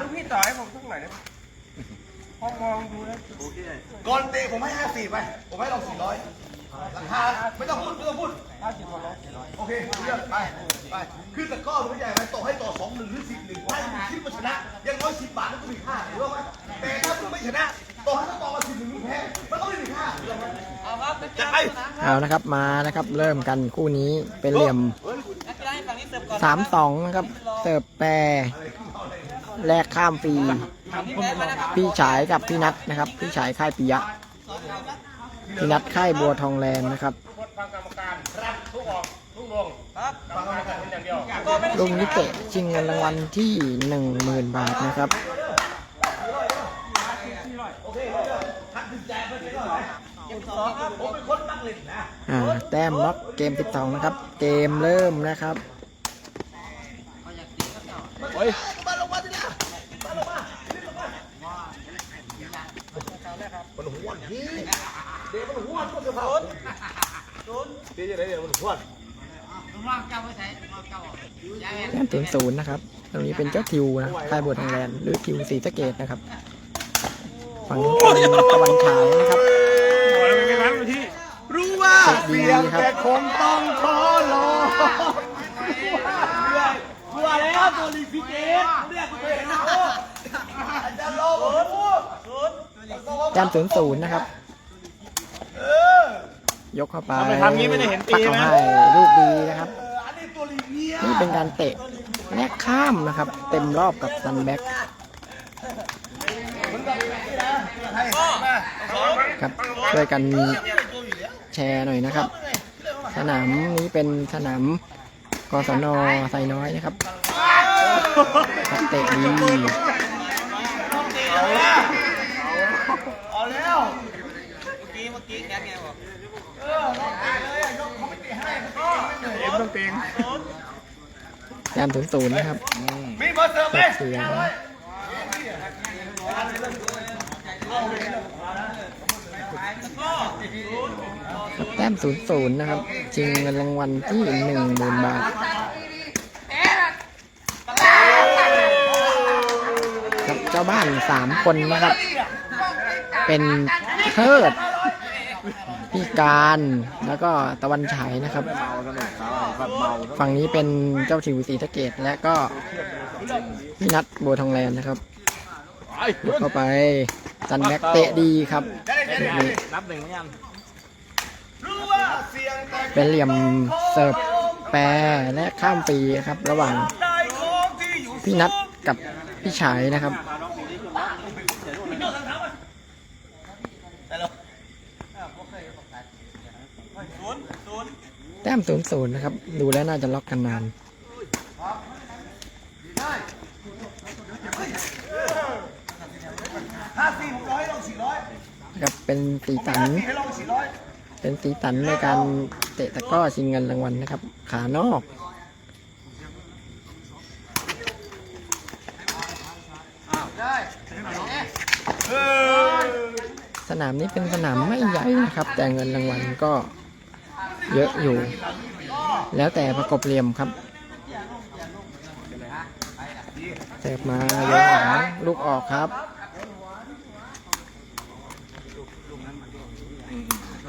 ลูกพี่ต่อให้ผมสักหน่อยได้ไหมพอมองดูแล้วก่อนเตะผมให้ห้าสี่ไปผมให้ลองสี่ร้อยราคาไม่ต้องพูดไม่ต้องพูดห้าสิบกว่าร้อยสี่ร้อยโอเคเลือกไปไปคือตะกร้อมันใหญ่ไหมต่อให้ต่อสองหนึ่งหรือสิบหนึ่งถ้ามึงคิดว่าชนะอยังน้อยสิบบาทแล้วก็มีค่ารู้ไหมแต่ถ้ามึงไม่ชนะต่อให้ต้องต่อมาสิบหนึ่งมึงแพ้มันก็ไม่มีค่ารู้ไหมจะไปเอานะครับมานะครับ เริ่มกันคู่นี้เป็นเหลี่ยมสามสองนะครับเสิร์ฟแปร แลกข้ามฟรีพี่ฉายกับพี่นัทนะครับ พี่ฉายค่ายปิยะ พี่นัทค่ายบัวทองแลนด์นะครับรรมการครับทุกออกทุกลงครับฟังกรรมการเป็นอย่างเดียวลุงนิเตะชิงเงินรางวัลที่หนึ่งหมื่นบาทนะครับอ่าแต้มล็อกเกมติดสองนะครับ เกมเริ่มนะครับ มาลงมาสินะมาลงมาลงมา มันหวนี่เดี๋ยวมันหัวก็จะเผาเดี๋ยวจะไหนเดี๋ยวมันหัวแต้มศูนย์ศูนย์นะครับ ตรงนี้เป็นเจ้าทิวนะคายบัวทองแลนด์หรือทิวสีสะเกตนะครับ ฝั่งเป็นตะวันฉายนะครับรู้ว่าเสียงแต่คงต้องขอรอชัวร์แล้วตัวลีฟิเกตเรียกกูไปเห็นนะจะรอผม แต้มศูนย์ศูนย์นะครับ ยกเข้าไปทำงี้ไม่ได้เห็นตีปักเขานะให้ลูกดีนะครับอันนี้ตัวลีเนียนี่เป็นการเตะแลกข้ามนะครับ เต็มรอบกับซันแบ็กครับช่วยกันแชร์หน่อยนะครับ สนามนี้เป็นสนามกศนไซน้อยนะครับครับเตะดี เอาแล้ว ต้องเต็งแต้มศูนย์ศูนย์นะครับมีเบอร์เสิร์ไหมเสียแต้มศูนย์ศูนย์นะครับชิงเงินรางวัลที่หนึ่งหมื่นบาทครับเจ้าบ้านสามคนนะครับ เป็นเทิดพี่การแล้วก็ตะวันฉายนะครับ ฝั่งนี้เป็นเจ้าถิวสีสะเกตและก็พี่นัทบัวทองแลนด์นะครับยกเข้าไปซันแบ็กเตะดีครับลูกนี้นับหนึ่งเหมือนกันรู้ว่าเสียงแต่เป็นเหลี่ยมเสิร์ฟแปรและข้ามปีครับ ระหว่างได้ของที่อยู่พี่นัทกับพี่ฉายนะครับแต้มศูนย์ศูนย์นะครับ ดูแล้วน่าจะล็อกกันนานนะครับเป็นสีสัน เป็นสีสันในการเตะตะก้อชิงเงินรางวัลนะครับ ขานอกสนามนี้เป็นสนามไม่ใหญ่นะครับ แต่เงินรางวัลก็ เยอะอยู่ แล้วแต่ประกบเหลี่ยมครับเสิร์ฟมาเยอะหางลูกออกครับ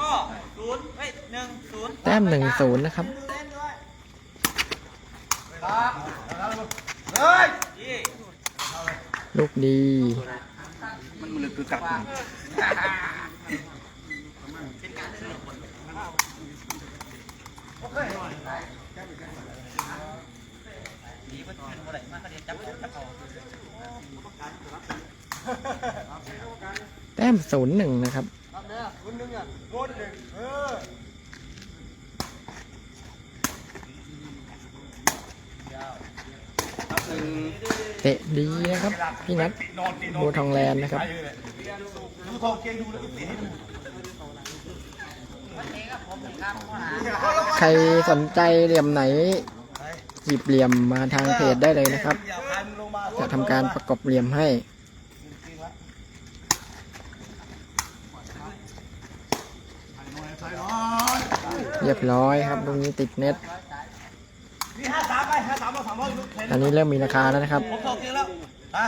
ก็ศูนย์เฮ้ยหนึ่งศูนย์แต้มหนึ่งศูนย์นะครับเฮ้ยยี่ลูกดี ดีมันเป็นอะไรมากก็เดี๋ยวจับจับเอาแต้มศูนย์หนึ่งนะครับเตะดีนะครับ พี่นัทบัวทองแลนด์นะครับ ดูทองเกงดูแล้วก็เตะให้ดู ใครสนใจเหลี่ยมไหน หยิบเหลี่ยมมาทางเพจได้เลยนะครับ จะทำการประกบเหลี่ยมให้เรียบร้อยครับตรงนี้ติดเน็ตอาสามร้อยตอนนี้เริ่มมีราคาแล้วนะครับผมทองเกงแล้วฮะ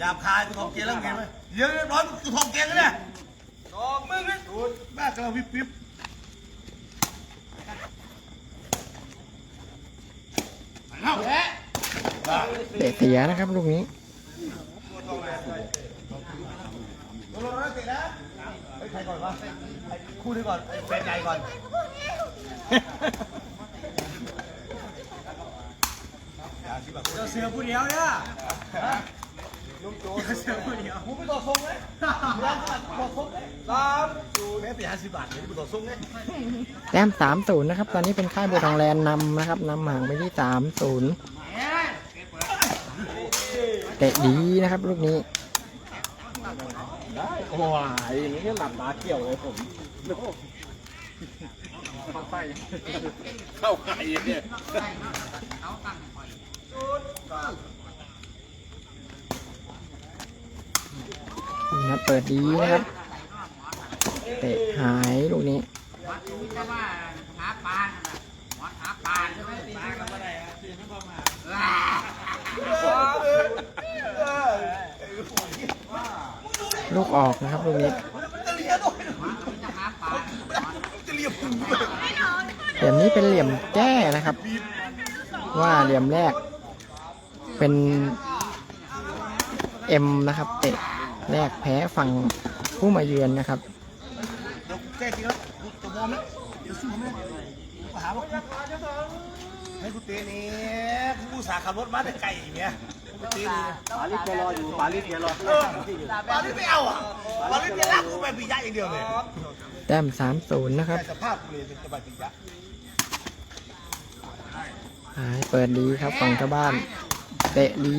หยาบคายกูทองเกงแล้วเห็นไหมเยอะน้อยกูทองเกงแล้วเนี่ยทองมึงนี่แม่กำลังวิบวิบ เตะเสียนะครับลูกนี้ใครก่อนวะคู่นี้ก่อนไอ้แฟนใหญ่ก่อนเจ้าเสือผู้เดียวเนี่ย เสือผู้เดียวกูไปต่อทรงเลยร้านขาดต่อทรงเลยสามศูนแม่ไปห้าสิบบาทเลยกูต่อทรงเลยแต้มสามศูนย์นะครับ ตอนนี้เป็นค่ายบัวทองแลนด์นำนะครับนำห่างไปที่สามศูนย์เตะดีนะครับลูกนี้โอ้ยอย่างนี้หลับตาเกี่ยวเลยผมเข้าไปเข้าไข่เนี่ย ครับเปิดดีนะครับ เตะหายลูกนี้ลูกออกนะครับลูกนี้เหน่อยจะเลียพุงเลยเหลี่ยมนี้เป็นเหลี่ยมแก้นะครับ ว่าเหลี่ยมแรกเป็นเอ็มนะครับ เตะ แรกแพ้ฝั่งผู้มาเยือนนะครับแก้ทีแล้วจะมองไหมเดี๋ยวสู้ไหมกูหาว่าให้กูเตะนี่กูสาขับรถมาแต่ไกลอย่างเงี้ยกูเตนี่ปาลิสแกรออยู่ปาลิสแกรอปาลิสไม่เอาอะปาลิสจะรักกูแบบปิยะอย่างเดียวเลยแต้มสามศูนย์นะครับสภาพกูเลยเป็นจะแบบปิยะหายเปิดดีครับฝั่งเจ้าบ้าน เตะดี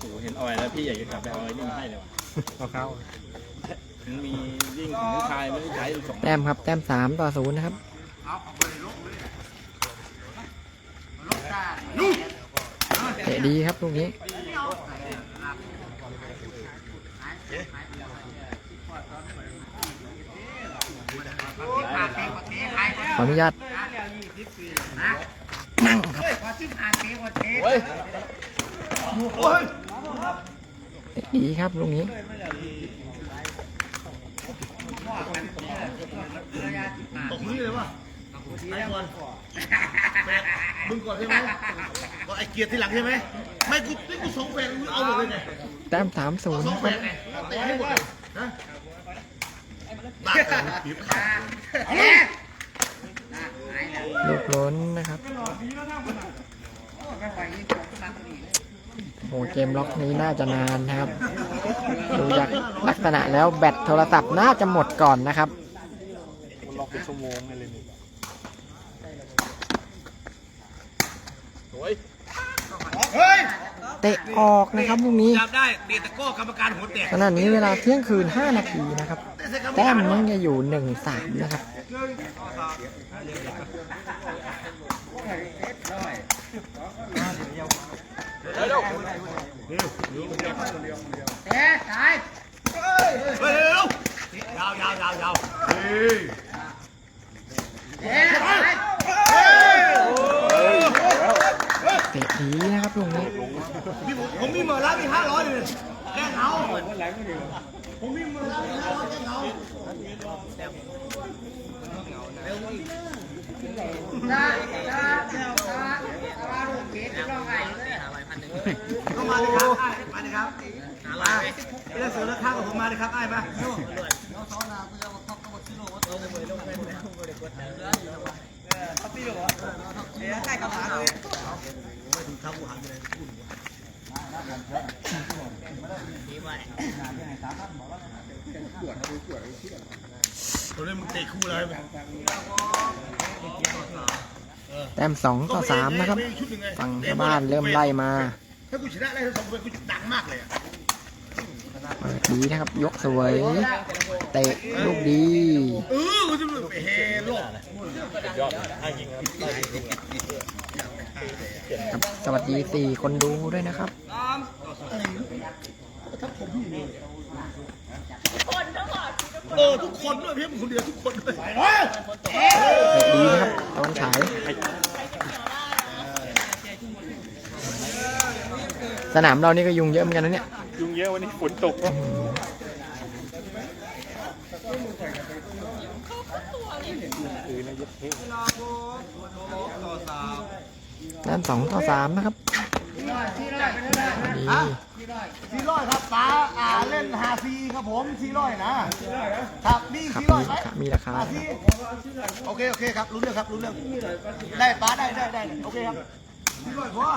โอ้เห็นออยแล้ว พี่อยากจะกลับไปเอาไอ้นี่มาให้เลยว่ะเอาเข้ามันมียิ่งถึงนิทายไม่ได้ใช้สองแต้มครับ แต้มสามต่อศูนย์นะครับ เตะดีครับลูกนี้ ขออนุญาตนั่งครับ โอ้ยโอ้ยเตะ ดีครับลูกนี้ตกนี่เลยวะไอ้ก่อนแฟนมึงก่อนใช่ไหมก็ไอ้เกียรติทีหลังใช่ไหมไม่กูนี่กูสองแฟนมึงเอาหมดเลยไงแต้มสามศูนย์สองนะแฟครับนไงเตะให้หมดเลยนะบ้าเลยปีบขาดลูกล้นนะครับ โอ้เกมล็อกนี้น่าจะนานนะครับ ดูจากลักษณะแล้วแบตโทรศัพท์น่าจะหมดก่อนนะครับล็อกเป็นชั่วโมงเลยนี่โอ้ยเฮ้ยเตะออกนะครับลูกนี้จับได้เตะตะก้อกรรมการหัวแตกขณะนี้เวลาเที่ยงคืน 5 นาทีนะครับ แต้มยังจะอยู่ 1-3 นะครับ เฮ้ยเร็วยาวยาวยาวยาวเฮ้ยเฮ้ยเตะดีนะครับตรงนี้ ผมมีเมอร์ละมีห้าร้อยเลยแค่เอาผมมีเมอร์ละมีห้าร้อยแค่เอา ก็มาเลยครับไอ้มาเลยครับมาเรื่องเสือเรื่องข้าง กับผมมาเลยครับไอ้มาตัวนี้มึงเตะคู่เลยแต้ม2ต่อ3นะครับ ฝั่งชาวบ้านเริ่มไล่มา ถ้ากูชนะได้ทั้งสองคนกูจะดังมากเลยอะีนะครับ ยกสวย เตะลูกดีครับสวัสดีสี่คนดูด้วยนะครับเออทุกคนด้วยพี่ผมคนเดียวทุกคนด้วยดีครับตะวันฉายสนามเรานี่ก็ยุงเยอะเหมือนกันนะเนี่ย ยุงเยอะวันนี้ฝนตกด้านสองต่อสามนะครับดีสี่ร้อยครับป้าอ่าเล่นฮาซีครับผมสี่ร้อยนะครับมีครับสี่ร้อยมีไหมราคามีราคาฮาซีโอเคโอเคครับรู้เรื่องครับรู้เรื่องได้ป้าได้ได้ได้โอเคครับ สี่ร้อยพอ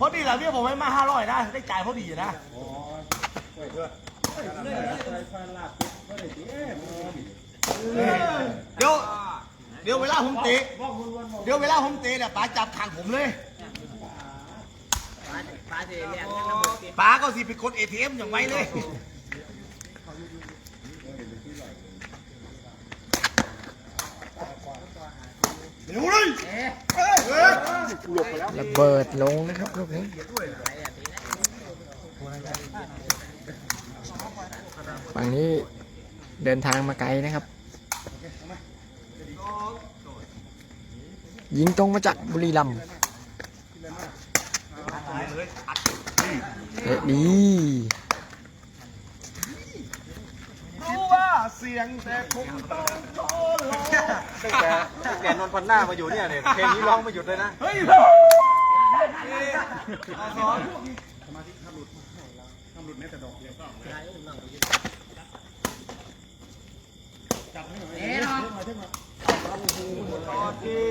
พอดีแหละพี่ผมให้มาห้าร้อยนะ ได้จ่ายพอดีอยู่นะเดี๋ยวเดี๋ยวเวลาผมเตะเดี๋ยวเวลาผมเตะเนี่ยป้าจับทางผมเลยป้าก็สิไปกดเอทีเอ็มอย่างไวเลย เร็วเลย ระเบิดลงนะครับลูกนี้ฝั่งนี้เดินทางมาไกลนะครับ ยิงตรงมาจากบุรีรัมย์เตะดี รู้ว่า เสียงแต่คงต้องทนรอตั้งแต่ตั้งแต่นนท์พันหน้ามาอยู่เนี่ยเนี่ยเพลงนี้ร้องไม่หยุดเลยนะ เฮ้ย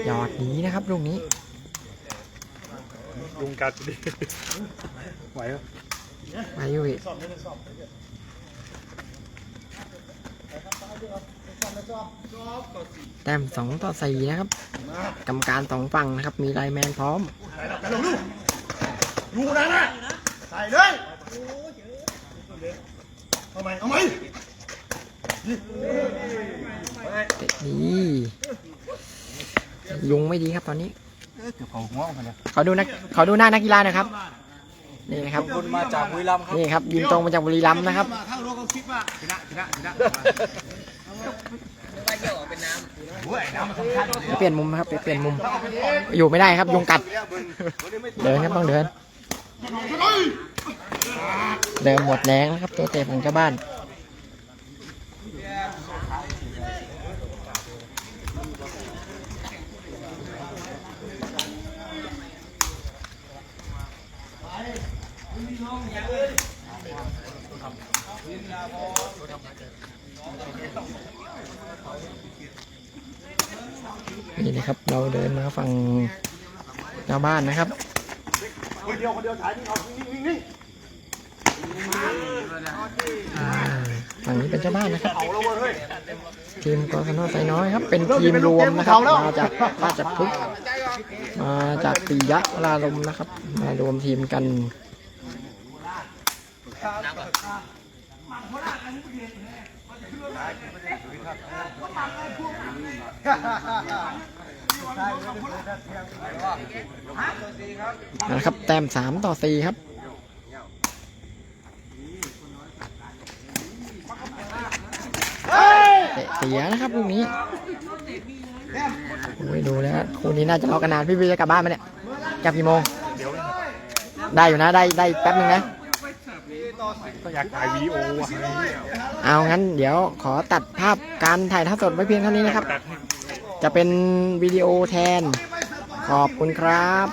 หยอดดีนะครับลูกนี้ยุงกัดดิไหวปะมาอยู่อีก แต้มสองต่อสี่นะครับ กรรมการสองฝั่งนะครับ มีไลน์แมนพร้อมแต่ลงลูกดูนะนะใส่เลยเอาไหมเอาไหมเตะดียุงไม่ดีครับตอนนี้เขาหัวมันเนี่ยขอดูนักขอดูหน้านักกีฬาหนะครับ นี่นะครับคุณมาจากบุรีรัมย์ครับนี่ครับยิงตรงมาจากบุรีรัมย์นะครับมาข้างโลกเขาคิดว่าชนะชนะชนะโอ้ยน้ำมันสำคัญอยู่ไปเปลี่ยนมุมนะครับไปเปลี่ยนมุม อยู่ไม่ได้ครับยุงกัด เดินครับต้องเดิน เดินหมดแรงนะครับตัวเตะของชาวบ้าน ครับ เราเดินมาฝั่งชาวบ้านนะครับคนเดียวคนเดียวถ่ายนี่เอานิ่งนิ่งนิ่งอ่าฝั่งนี้เป็นชาวบ้านนะครับเอาแล้วเว้ยเฮ้ยทีมกศนไซน้อยครับ เป็นทีมรวมนะครับมาจากราชพฤกษ์มาจากปิยะลารมนะครับ มารวมทีมกัน นะครับแต้มสามต่อสี่ครับเตะเสียนะครับลูกนี้โอ้ยดูแล้วคู่นี้น่าจะรอกันนานพี่พี่จะกลับบ้านไหมเนี่ยกลับกี่โมงได้อยู่นะได้ได้แป๊บนึงนะก็อยากถ่ายวีดีโอว่ะเอางั้นเดี๋ยวขอตัดภาพการถ่ายทอดสดไว้เพียงเท่านี้นะครับ จะเป็นวิดีโอแทน ขอบคุณครับ